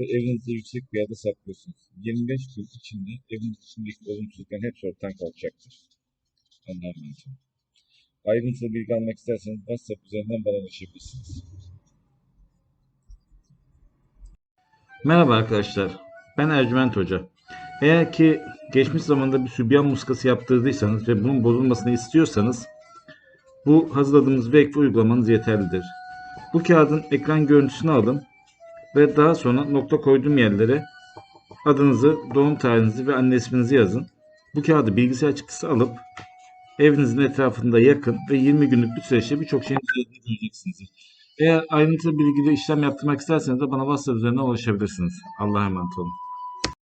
ve evinizde yüksek bir yerde saklıyorsunuz. 25 gün içinde evin içindeki olumsuzlukların hepsi ortadan kalkacaktır. Emanet olun. Ayrıntılı bilgi almak isterseniz WhatsApp üzerinden bana ulaşabilirsiniz. Merhaba arkadaşlar. Ben Ercüment Hoca. Eğer ki geçmiş zamanda bir sübyan muskası yaptırdıysanız ve bunun bozulmasını istiyorsanız bu hazırladığımız Vekfi uygulamanız yeterlidir. Bu kağıdın ekran görüntüsünü alın ve daha sonra nokta koyduğum yerlere adınızı, doğum tarihinizi ve anne isminizi yazın. Bu kağıdı bilgisayar çıktısı alıp evinizin etrafında yakın ve 20 günlük bir süreçte birçok şeyin düzeldiğini göreceksiniz. Eğer ayrıntılı bilgili işlem yaptırmak isterseniz de bana WhatsApp üzerinden ulaşabilirsiniz. Allah'a emanet olun.